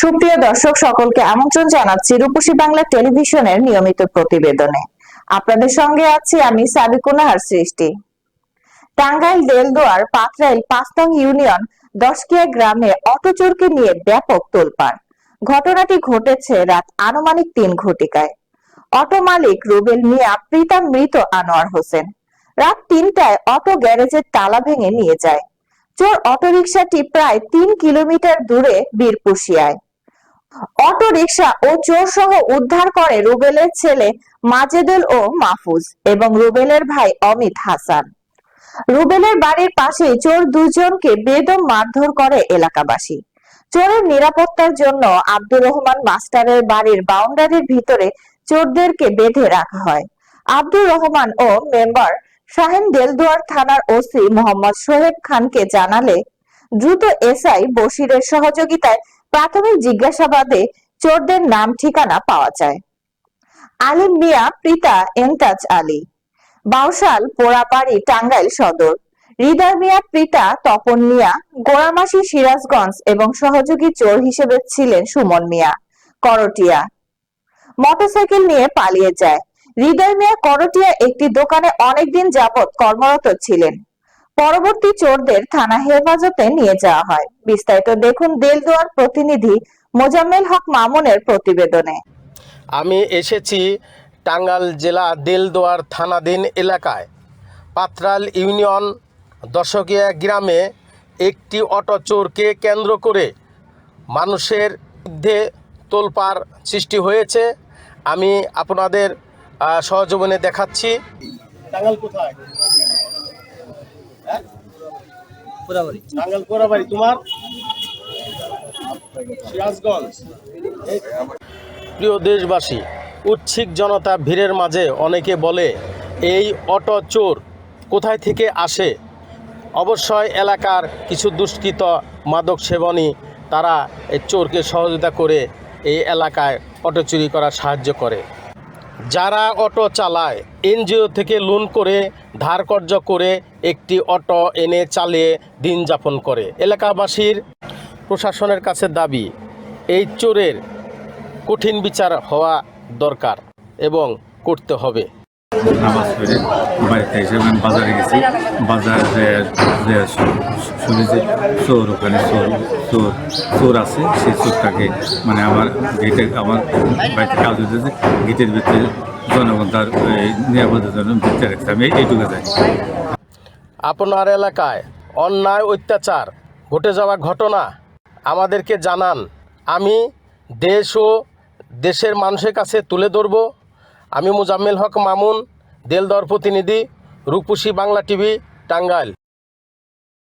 সুপ্রিয় দর্শক, সকলকে আমন্ত্রণ জানাচ্ছি রূপসী বাংলা টেলিভিশনের নিয়মিত প্রতিবেদনে। আপনাদের সঙ্গে আছি আমি সাবিকুনাহার সৃষ্টি। টাঙ্গাইল, দেলদুয়ার পাকরাইল পাঁচতং ইউনিয়ন, দশকিয়া গ্রামে অটো চোরকে নিয়ে ব্যাপক তোলপাড়। ঘটনাটি ঘটেছে রাত আনুমানিক তিন ঘটিকায়। অটো মালিক রুবেল মিয়া প্রীতা মৃত আনোয়ার হোসেন। রাত তিনটায় অটো গ্যারেজের তালা ভেঙে নিয়ে যায়। চোর অটোরিকশাটি প্রায় তিন কিলোমিটার দূরে বীরপুশিয়ায়। অটো রিকশা ও চোর সহ উদ্ধার করে রুবেলের ছেলে মাজেদুল ও মাহফুজ এবং রুবেলের ভাই অমিত হাসান। রুবেলের বাড়ির পাশেই চোর দুজনকে বেদম মারধর করে এলাকাবাসী। চোরের নিরাপত্তার জন্য আব্দুর রহমান মাস্টারের বাড়ির বাউন্ডারির ভিতরে চোরদেরকে বেঁধে রাখা হয়। আব্দুর রহমান ও মেম্বার শাহিন দেলদুয়ার থানার ওসি মোহাম্মদ সোহেব খানকে জানালে, দ্রুত এসআই বশিরের সহযোগিতায় প্রাথমিক জিজ্ঞাসাবাদে চোরদের নাম ঠিকানা পাওয়া যায়। আলিম মিয়া, পিতা এমতাজ আলী। বাউশাল, পোড়াপাড়ি, টাঙ্গাইল সদর। হৃদয় মিয়া, পিতা তপন মিয়া। গোড়ামাসি সিরাজগঞ্জ এবং সহযোগী চোর হিসেবে ছিলেন সুমন মিয়া, করটিয়া। মোটরসাইকেল নিয়ে পালিয়ে যায়। হৃদয় মিয়া, করটিয়া একটি দোকানে অনেকদিন যাবৎ কর্মরত ছিলেন। পরবর্তী চোরদের থানা হেফাজতে নিয়ে যাওয়া হয়। বিস্তারিত দেখুন দেলদুয়ার প্রতিনিধি মোজাম্মেল হক মামুনের প্রতিবেদনে। আমি এসেছি টাঙ্গাল জেলা দেলদুয়ার থানাধীন এলাকায়। পাত্রাল ইউনিয়ন দশকিয়া গ্রামে একটি অটো চোরকে কেন্দ্র করে মানুষের মধ্যে তোলপাড় সৃষ্টি হয়েছে। আমি আপনাদের সহজীবনে দেখাচ্ছি। টাঙ্গাল কোথায়? তোমার? সিরাজগঞ্জ। প্রিয় দেশবাসী উচ্ছিক জনতা ভিড়ের মাঝে অনেকে বলে এই অটো চোর কোথায় থেকে আসে? অবশ্যই এলাকার কিছু দুষ্কৃত মাদক সেবনী তারা এই চোরকে সহযোগিতা করে এই এলাকায় অটো চুরি করার সাহায্য করে। যারা অটো চালায়, এনজিও থেকে লোন করে ধার কর্য করে একটি অটো এনে চালিয়ে দিন যাপন করে। এলাকাবাসীর প্রশাসনের কাছে দাবি, এই চোরের কঠিন বিচার হওয়া দরকার এবং করতে হবে। নামাজ পড়ে বাড়িতে এসে আমি বাজারে গেছি বাজারে যে শু- শুনি যে চোর ওখানে চোর চোর চোর আছে সেই চোরটাকে মানে আমার গেটে আমার বাড়িতে কাজ হতেছে গেটের ভিতরে জনগণ তার এই নিরাপত্তার জন্য ভিতরে রাখছে আমি এইটুকু জানি আপনার এলাকায় অন্যায়, অত্যাচার ঘটে যাওয়া ঘটনা আমাদেরকে জানান। আমি দেশ ও দেশের মানুষের কাছে তুলে ধরব। আমি মুজাম্মেল হক মামুন দেলদর প্রতিনিধি রূপসী বাংলা টিভি টাঙ্গাইল।